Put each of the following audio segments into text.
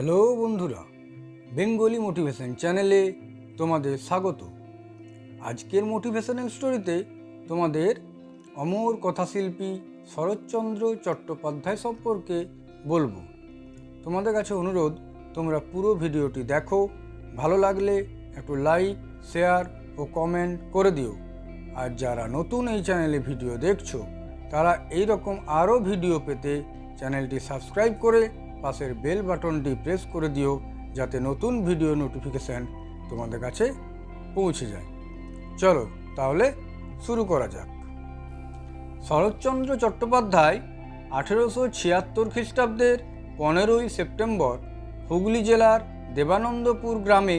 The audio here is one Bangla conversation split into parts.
হ্যালো বন্ধুরা, বেঙ্গলি মোটিভেশন চ্যানেলে তোমাদের স্বাগত। আজকের মোটিভেশনাল স্টোরিতে তোমাদের অমর কথাশিল্পী শরৎচন্দ্র চট্টোপাধ্যায় সম্পর্কে বলব। তোমাদের কাছে অনুরোধ, তোমরা পুরো ভিডিওটি দেখো, ভালো লাগলে একটু লাইক, শেয়ার ও কমেন্ট করে দিও। আর যারা নতুন এই চ্যানেলে ভিডিও দেখছ, তারা এই রকম আরও ভিডিও পেতে চ্যানেলটি সাবস্ক্রাইব করে পাশের বেল বাটনটি প্রেস করে দিও যাতে নতুন ভিডিও নোটিফিকেশান তোমাদের কাছে পৌঁছে যায়। চলো তাহলে শুরু করা যাক। শরৎচন্দ্র চট্টোপাধ্যায় আঠেরোশো ছিয়াত্তর খ্রিস্টাব্দের পনেরোই সেপ্টেম্বর হুগলি জেলার দেবানন্দপুর গ্রামে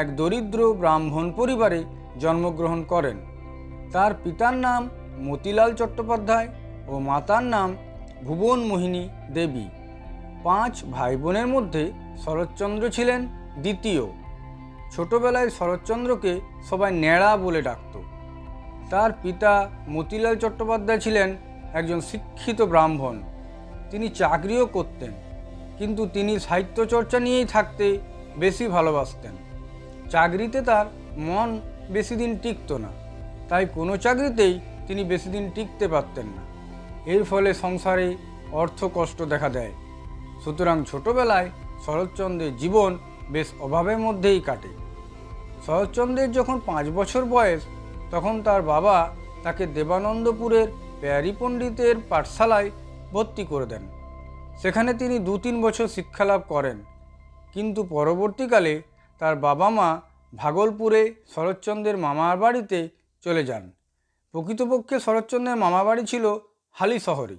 এক দরিদ্র ব্রাহ্মণ পরিবারে জন্মগ্রহণ করেন। তার পিতার নাম মতিলাল চট্টোপাধ্যায় ও মাতার নাম ভুবন মোহিনী দেবী। পাঁচ ভাই বোনের মধ্যে শরৎচন্দ্র ছিলেন দ্বিতীয়। ছোটবেলায় শরৎচন্দ্রকে সবাই ন্যাড়া বলে ডাকত। তার পিতা মতিলাল চট্টোপাধ্যায় ছিলেন একজন শিক্ষিত ব্রাহ্মণ। তিনি চাকরিও করতেন, কিন্তু তিনি সাহিত্য চর্চা নিয়েই থাকতে বেশি ভালোবাসতেন। চাকরিতে তার মন বেশি দিন টিকত না, তাই কোনো চাকরিতেই তিনি বেশি দিন টিকতে পারতেন না। এর ফলে সংসারে অর্থ কষ্ট দেখা দেয়। সুতরাং ছোটবেলায় শরৎচন্দ্রের জীবন বেশ অভাবের মধ্যেই কাটে। শরৎচন্দ্রের যখন পাঁচ বছর বয়স, তখন তার বাবা তাকে দেবানন্দপুরের প্যারি পণ্ডিতের পাঠশালায় ভর্তি করে দেন। সেখানে তিনি দু তিন বছর শিক্ষালাভ করেন। কিন্তু পরবর্তীকালে তার বাবা মা ভাগলপুরে শরৎচন্দ্রের মামার বাড়িতে চলে যান। প্রকৃতপক্ষে শরৎচন্দ্রের মামাবাড়ি ছিল হালি শহরে।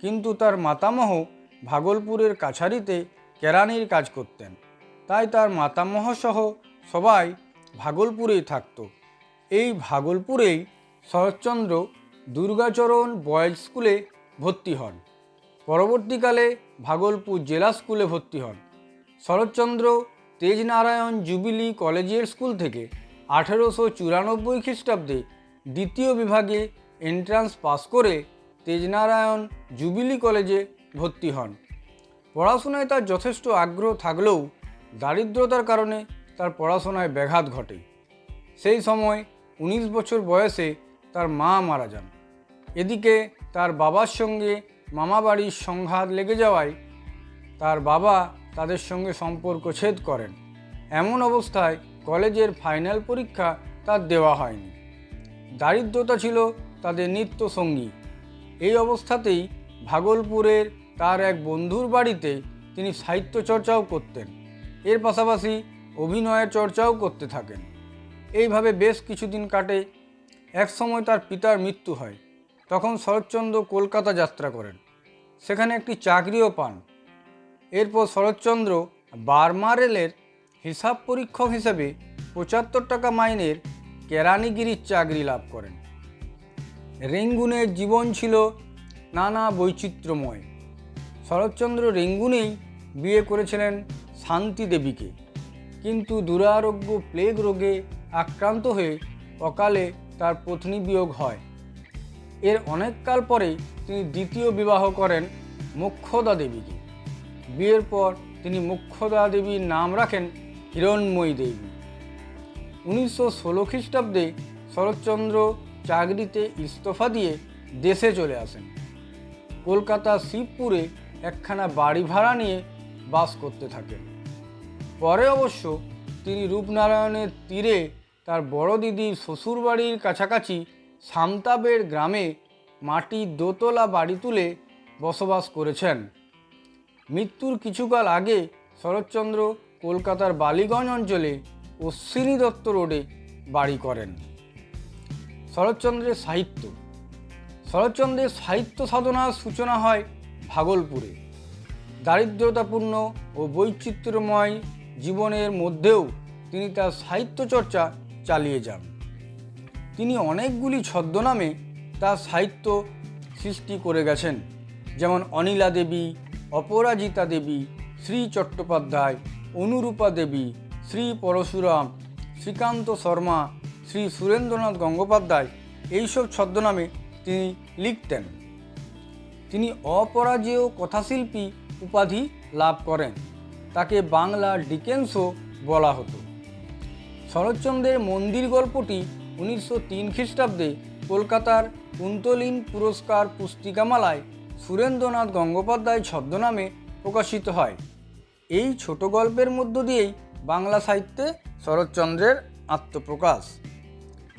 কিন্তু তার মাতামহ ভাগলপুরের কাছারিতে কেরানির কাজ করতেন। তাই তার মাতামহ সহ সবাই ভাগলপুরেই থাকত। এই ভাগলপুরেই শরৎচন্দ্র দুর্গাচরণ বয়েজ স্কুলে ভর্তি হন। পরবর্তীকালে ভাগলপুর জেলা স্কুলে ভর্তি হন। Saratchandra Tejnarayan jubilee collegiate school থেকে আঠেরোশো চুরানব্বই খ্রিস্টাব্দে দ্বিতীয় বিভাগে এন্ট্রান্স পাস করে তেজনারায়ণ জুবিলি কলেজে ভর্তি হন। পড়াশোনায় তার যথেষ্ট আগ্রহ থাকলেও দারিদ্রতার কারণে তার পড়াশোনায় ব্যাঘাত ঘটে। সেই সময় উনিশ বছর বয়সে তার মা মারা যান। এদিকে তার বাবার সঙ্গে মামা বাড়ির সংঘাত লেগে যাওয়ায় তার বাবা তাদের সঙ্গে সম্পর্ক ছেদ করেন। এমন অবস্থায় কলেজের ফাইনাল পরীক্ষা তার দেওয়া হয়নি। দারিদ্রতা ছিল তাদের নিত্য সঙ্গী এই অবস্থাতেই ভাগলপুরের তার এক বন্ধুর বাড়িতে তিনি সাহিত্য চর্চাও করতেন। এর পাশাপাশি অভিনয়ের চর্চাও করতে থাকেন। এইভাবে বেশ কিছুদিন কাটে। এক সময় তার পিতার মৃত্যু হয়। তখন শরৎচন্দ্র কলকাতা যাত্রা করেন। সেখানে একটি চাকরিও পান। এরপর শরৎচন্দ্র বার্মা রেলের হিসাব পরীক্ষক হিসেবে পঁচাত্তর টাকা মাইনের কেরানিগিরির চাকরি লাভ করেন। রেঙ্গুনের জীবন ছিল নানা বৈচিত্র্যময়। শরৎচন্দ্র রেঙ্গুনেই বিয়ে করেছিলেন শান্তি দেবীকে। কিন্তু দুরারোগ্য প্লেগ রোগে আক্রান্ত হয়ে অকালে তার পত্নী বিয়োগ হয়। এর অনেককাল পরে তিনি দ্বিতীয় বিবাহ করেন মোক্ষদা দেবীকে। বিয়ের পর তিনি মোক্ষদা দেবীর নাম রাখেন হিরণময়ী দেবী। উনিশশো ষোলো খ্রিস্টাব্দে শরৎচন্দ্র চাকরিতে ইস্তফা দিয়ে দেশে চলে আসেন। কলকাতা শিবপুরে একখানা বাড়ি ভাড়া নিয়ে বাস করতে থাকেন পরে অবশ্য তিনি রূপনারায়ণের তীরে তার বড় দিদির শ্বশুরবাড়ির কাছাকাছি সামতাবের গ্রামে মাটির দোতলা বাড়ি তুলে বসবাস করেছেন। মৃত্যুর কিছুকাল আগে শরৎচন্দ্র কলকাতার বালিগঞ্জ অঞ্চলে অশ্বিনী দত্ত রোডে বাড়ি করেন। শরৎচন্দ্রের সাহিত্য শরৎচন্দ্রের সাহিত্য সাধনার সূচনা হয় ভাগলপুরে। দারিদ্রতাপূর্ণ ও বৈচিত্র্যময় জীবনের মধ্যেও তিনি তার সাহিত্য চর্চা চালিয়ে যান। তিনি অনেকগুলি ছদ্মনামে তার সাহিত্য সৃষ্টি করে গেছেন, যেমন অনিলা দেবী, অপরাজিতা দেবী, শ্রী চট্টোপাধ্যায়, অনুরূপা দেবী, শ্রী পরশুরাম, শ্রীকান্ত শর্মা, শ্রী সুরেন্দ্রনাথ গঙ্গোপাধ্যায়, এইসব ছদ্মনামে তিনি লিখতেন। তিনি অপরাজেয় কথাশিল্পী উপাধি লাভ করেন। তাকে বাংলা ডিকেন্সও বলা হতো। শরৎচন্দ্রের মন্দির গল্পটি উনিশশো তিন খ্রিস্টাব্দে কলকাতার কুন্তলিন পুরস্কার পুস্তিকামালায় সুরেন্দ্রনাথ গঙ্গোপাধ্যায় ছদ্মনামে প্রকাশিত হয়। এই ছোট গল্পের মধ্য দিয়েই বাংলা সাহিত্যে শরৎচন্দ্রের আত্মপ্রকাশ।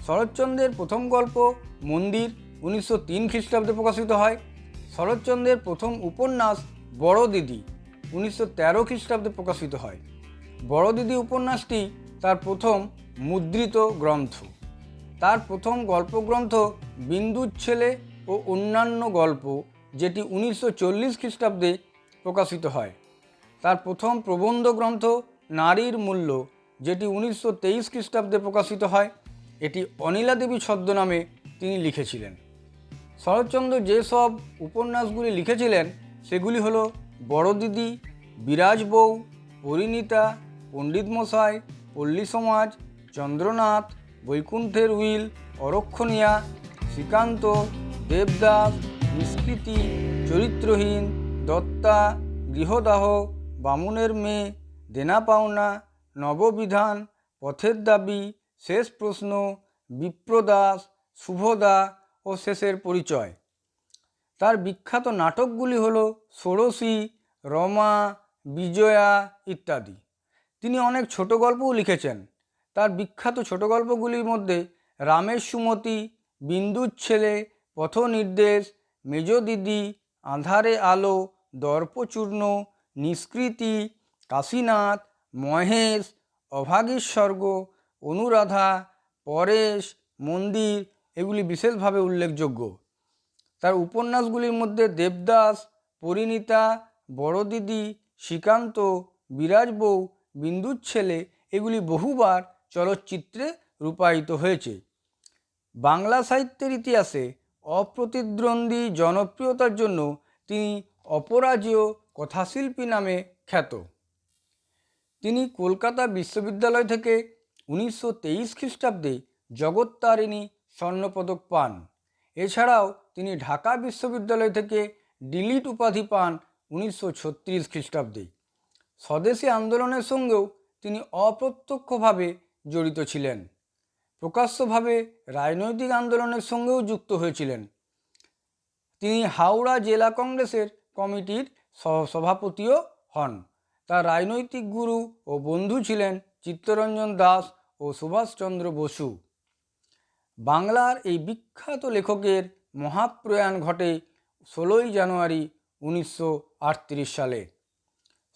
শরৎচন্দ্রের প্রথম গল্প মন্দির উনিশশো তিন খ্রিস্টাব্দে প্রকাশিত হয়। শরৎচন্দ্রের প্রথম উপন্যাস বড় দিদি উনিশশো তেরো খ্রিস্টাব্দে প্রকাশিত হয়। বড় দিদি উপন্যাসটি তার প্রথম মুদ্রিত গ্রন্থ। তার প্রথম গল্পগ্রন্থ বিন্দুর ছেলে ও অন্যান্য গল্প, যেটি উনিশশো চল্লিশ খ্রিস্টাব্দে প্রকাশিত হয়। তার প্রথম প্রবন্ধ গ্রন্থ নারীর মূল্য, যেটি উনিশশো তেইশ খ্রিস্টাব্দে প্রকাশিত হয়। এটি অনিলা দেবী ছদ্মনামে তিনি লিখেছিলেন। শরৎচন্দ্র যেসব উপন্যাসগুলি লিখেছিলেন, সেগুলি হলো বড় দিদি বিরাজ বউ, পরিণীতা পণ্ডিত মশাই পল্লী সমাজ, চন্দ্রনাথ, বৈকুণ্ঠের উইল, অরক্ষণিয়া, শ্রীকান্ত, দেবদাস, নিষ্কৃতি, চরিত্রহীন, দত্তা, গৃহদাহ, বামুনের মেয়ে, দেনা পাওনা, নববিধান, পথের দাবি, শেষ প্রশ্ন, বিপ্রদাস, শুভদা ও শেষের পরিচয়। তার বিখ্যাত নাটকগুলি হল ষোড়শী, রমা, বিজয়া ইত্যাদি। তিনি অনেক ছোট গল্পও লিখেছেন। তার বিখ্যাত ছোট গল্পগুলির মধ্যে রামের সুমতি, বিন্দুর ছেলে পথ নির্দেশ মেজ দিদি, আধারে আলো, দর্পচূর্ণ, নিষ্কৃতি, কাশীনাথ, মহেশ, অভাগীর স্বর্গ, অনুরাধা, পরেশ, মন্দির এগুলি বিশেষভাবে উল্লেখযোগ্য। তার উপন্যাসগুলির মধ্যে দেবদাস, পরিণীতা বড় দিদি শ্রীকান্ত, বিরাজ বউ, বিন্দুর ছেলে এগুলি বহুবার চলচ্চিত্রে রূপায়িত হয়েছে। বাংলা সাহিত্যের ইতিহাসে অপ্রতিদ্বন্দ্বী জনপ্রিয়তার জন্য তিনি অপরাজেয় কথাশিল্পী নামে খ্যাত। তিনি কলকাতা বিশ্ববিদ্যালয় থেকে উনিশশো তেইশ খ্রিস্টাব্দে জগত্তারিণী স্বর্ণপদক পান। এছাড়াও তিনি ঢাকা বিশ্ববিদ্যালয় থেকে ডিলিট উপাধি পান উনিশশো ছত্রিশ খ্রিস্টাব্দে। স্বদেশী আন্দোলনের সঙ্গেও তিনি অপ্রত্যক্ষভাবে জড়িত ছিলেন। প্রকাশ্যভাবে রাজনৈতিক আন্দোলনের সঙ্গেও যুক্ত হয়েছিলেন। তিনি হাওড়া জেলা কংগ্রেসের কমিটির সভাপতিও হন। তার রাজনৈতিক গুরু ও বন্ধু ছিলেন চিত্তরঞ্জন দাস ও সুভাষচন্দ্র বসু। বাংলার এই বিখ্যাত লেখকের মহাপ্রয়াণ ঘটে ষোলোই জানুয়ারি উনিশশো আটত্রিশ সালে।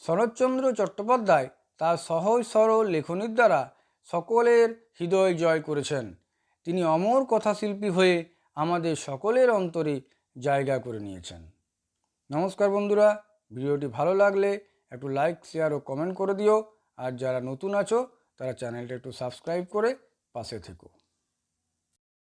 শরৎচন্দ্র চট্টোপাধ্যায় তার সহজ সরল লেখনীর দ্বারা সকলের হৃদয় জয় করেছেন। তিনি অমর কথাশিল্পী হয়ে আমাদের সকলের অন্তরে জায়গা করে নিয়েছেন। নমস্কার বন্ধুরা, ভিডিওটি ভালো লাগলে একটু লাইক, শেয়ার ও কমেন্ট করে দিও। আর যারা নতুন আছো, তারা চ্যানেলটা একটু সাবস্ক্রাইব করে পাশে থেকো।